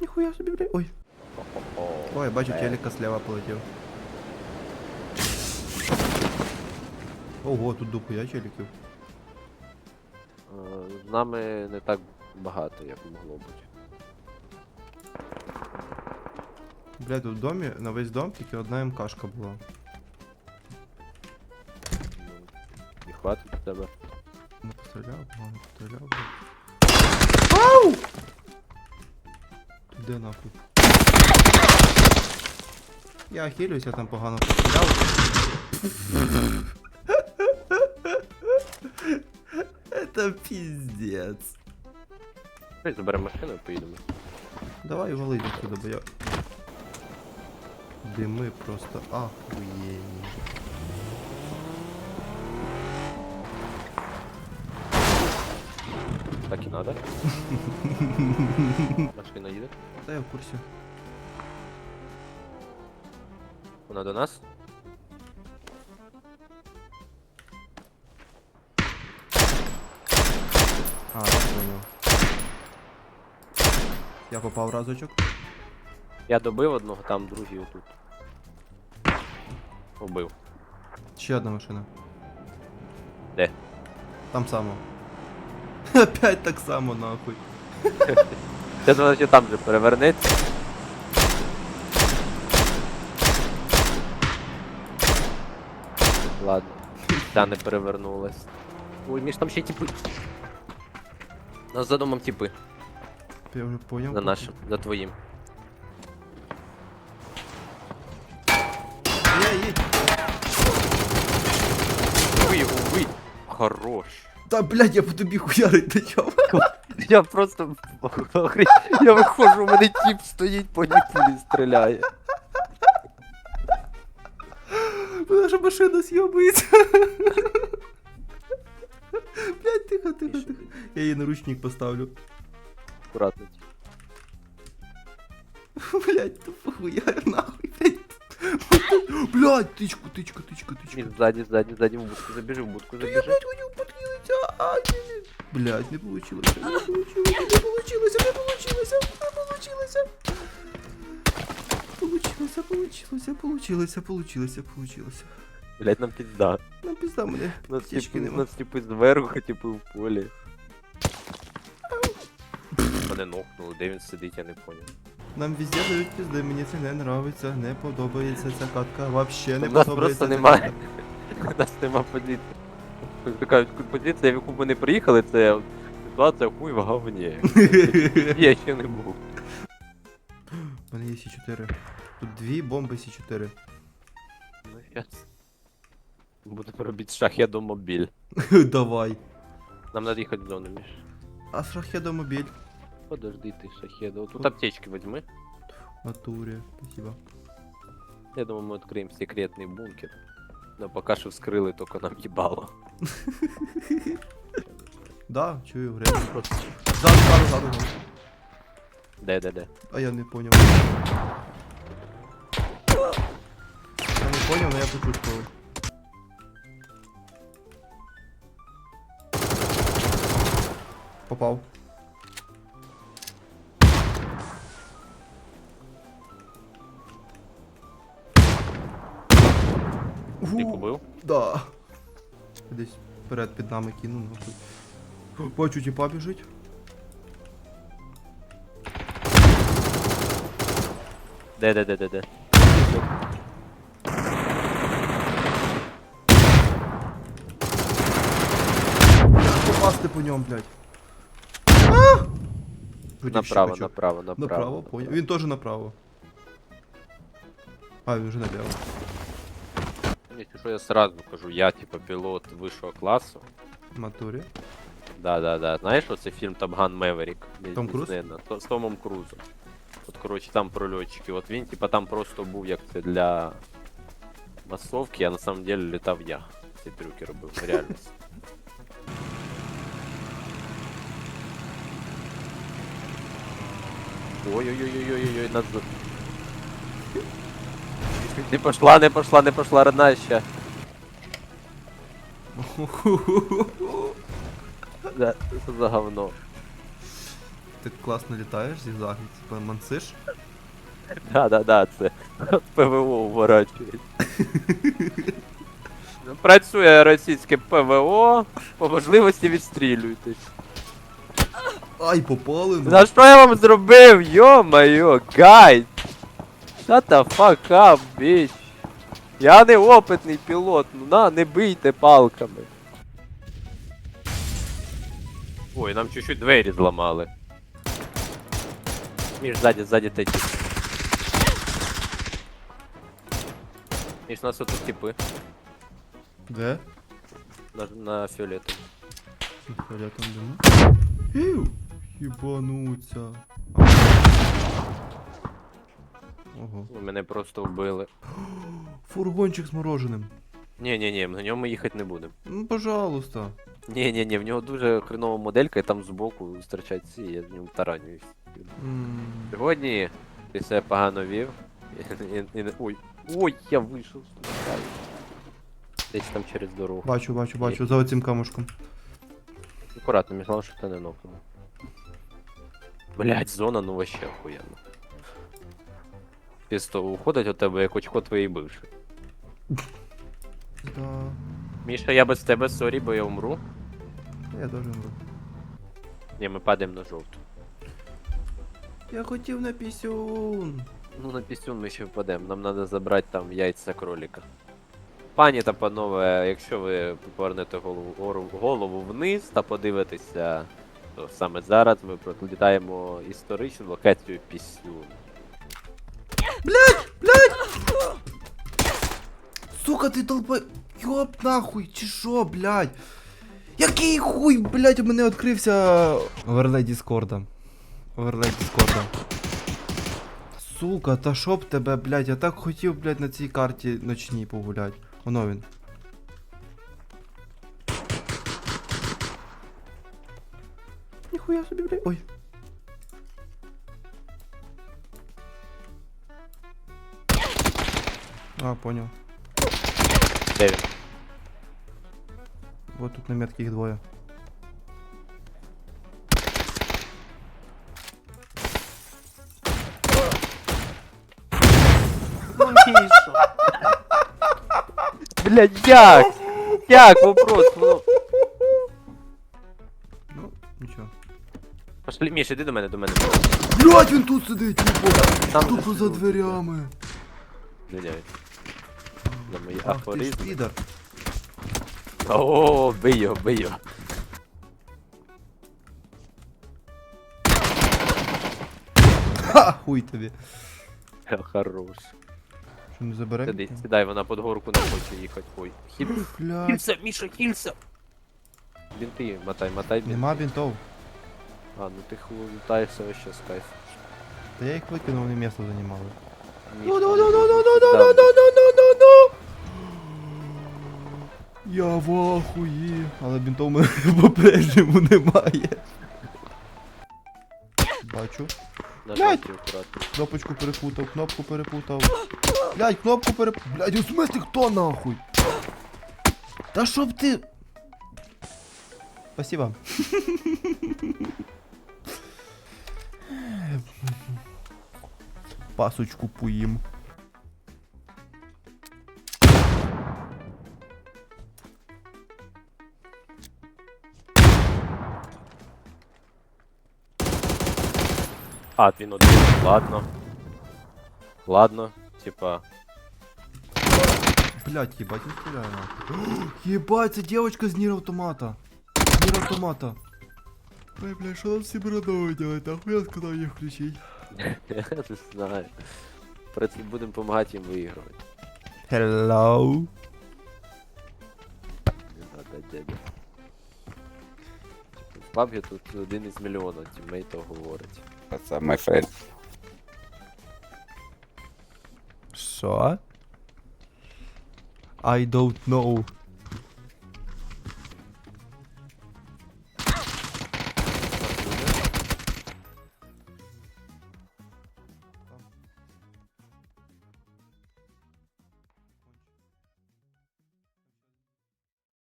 ніхуя собі, блядь. Ой. Ой, я бачу, телека слева полетів. Ого, тут дохуя челіків. З нами не так багато, як могло бути. Блядь, тут в домі, на весь дом тільки одна МКшка була. Ну, І хватить тебе. Не постріляв, погано постріляв, блядь. Ау! Ти нахуй? Я хилюсь, я там погано постріляв. Это пиздец. Давай заберемо машину і поїдемо. Давай вали відсюди, бо я. Дими просто ахуєнні. Так і надо. Машина їде. Та я в курсі. Вона до нас. А, я понял. Я попав разочок. Я добив одного, там другий отут. Убив. Ще одна машина. Де? Там само. Опять так само, нахуй. Це значить там же перевернеться. Ладно. Та не перевернулась. Ой, між там ще типи. Нас за домом типи. Я вже поняв. За нашим, за твоїм. Є, є. Уй, уй. Хорош. Та блядь, я по тобі хуярить почав. Я просто. охрі- Я виходжу, у мене тіп стоїть, по нікулі стріляє. Наша машина з'єбується. Блядь, тихо, тихо, тихо. Я її наручник поставлю. Аккуратно. Блядь, тупо хуяр нахуй, блядь. Блядь, тичку, тичку, тичку, тичку. Він ззаді, ззаді, ззаді в будку забіжи, в будку Я, забіжи. блядь, хотів подхилитися, а. Блядь, не получилось, не получилось, не получилось, не получилось, не получилось. Получилося, получилося, получилося, получилося, получилося. Блять, нам пізда. Нам пізда мене. Нас Птічки нема. нас типи зверху, типи в полі. Мене нокнули, де він сидить, я не поняв. Нам везде дають пізди, мені це не нравиться, не подобається ця катка, вообще не У нас подобається. просто ця немає. катка. У нас нема позиції. Така позиція, в яку ми не приїхали, це от ситуація хуй в говні. Я ще не був. У мене є Сі4. Тут дві бомби Сі4. Ну, щас. Будемо робити шахедомобіль. Давай. Нам надо їхати в зону, Міш. А шахедомобіль. Подожди ти, шахеда. Тут аптечки возьми. В Натурі, спасибо. Я думаю, мы откроем секретный бункер. Но пока что вскрыли, только нам ебало. Да, чую, грею. Просто. Ззаду, ззаду, ззаду. Да, да, да. А я не понял. Я не понял, но я почувствовал. Попал. Ти побив? Да. Десь вперед під нами кинув. нахуй. Бачу, тіпа біжить. Да, да, да, да, да. Попасти по ньому, блядь. Направо, направо, направо. Направо, понял. Він теж направо. А, він вже наліво. Если что, я сразу кажу, я типа пилот высшего классу. В натурі. Да, да, да. Знаєш, оце фільм Top Gun Maverick? Том Круз? Диснейна, то- З Томом Крузом. От, коротше, там про льотчиків. От він, типа, там просто був як це для масовки, а на самом деле літав я. Ці трюки робив, реально. Ой-ой-ой-ой-ой-ой, нас... Не пошла, не пошла, не пошла, родная ще. Да, що за говно. ти класно літаєш зігзаги, типа мансиш. Да, да, да, це ПВО уворачується. Працює російське ПВО, по можливості відстрілюйтесь. Ай, попали, ну. За що я вам зробив? Йо-моє, гайд! Shut the fuck up, bitch. Я не опитний пілот, ну на, не бийте палками. Ой, нам чуть-чуть двері зламали. Між ззаді, ззаді те типи. Між нас тут типи Де? на, на фіолетові. Фіолетом диму. Іу, Єбануться. Ого. Ну, Мене просто вбили. Фургончик з мороженим. Ні, ні, ні, на ньому їхати не будемо. Ну, пожалуйста. Ні, ні, ні, в нього дуже хренова моделька, і там збоку стирчать ці, я в ньому таранююсь. М, Сьогодні ти себе погано вів. І, і, і, ой, ой, я вийшов того. Десь там через дорогу. Бачу, бачу, бачу, за оцим камушком. Акуратно, між головне, щоб ти не нокнув. Блять, зона, ну вообще охуєнно. Пісто уходить від тебе, як очко твоєї бивши. Да. Міша, я без тебе, сорі, бо я умру. Я теж умру. Ні, ми падаємо на жовту. Я хотів на пісюн. Ну, на пісюн ми ще впадемо. Нам треба забрати там яйця кролика. Пані та панове, якщо ви повернете голову, гору- голову вниз та подивитеся, то саме зараз ми пролітаємо історичну локацію пісюн. Сука, ти толпа. Йоп нахуй, чи що, блядь? Який хуй, блядь, у мене відкрився. Оверлей Діскорда. Оверлей Діскорда. Сука, та що б тебе, блядь, я так хотів, блядь, на цій карті ночній погулять. Воно він. Ніхуя собі, блядь. Ой. А, понял. Де він? Вот тут на метке их двое. Блядь, як? Як вопрос? Ну... Ну, нічого. Пошли, Міш, іди до мене, до мене. Блять, він тут сидить, єбо! Там Тупо за дверями. Звиняюсь. На мої Ах ти ж афоризми. підар. О, бий його, бий його. Ха, хуй тобі. Ха, Хорош. Що не заберемо? Сиди, сідай, вона під горку не хоче їхати. Ой. Хіль... Блять. Хілься, Міша, хілься! Бінти, мотай, мотай бінти. Нема бінтов. А, ну ти хлутаєшся вообще з кайф. Та я їх викинув, вони місто займали. Ну, ну, ну, ну, ну, ну, ну, ну, ну, ну, ну, ну, ну. Я в ахуї. Але бінтов у мене по-прежньому немає. Бачу. Акуратно. Кнопочку перепутав, кнопку перепутав. Блять, кнопку перепутав. Блять, у смысле хто нахуй? Та чтоб ти. Спасибо. Пасочку поїм. А, він один. Ладно. Ладно, типа. Блять, ебать, не стреляю нахуй. Ебать, це девочка з Нир автомата. Нир автомата. Ой, блядь, що нам всім родного делать? Нахуй я сказав їх включить. Я не знаю. Пред- Будемо допомагати їм виігрувати. Hello. Не надо, дядя. В пабгі тут один із мільйона тіммейтів говорить. What's up, my friend? Що? I don't know.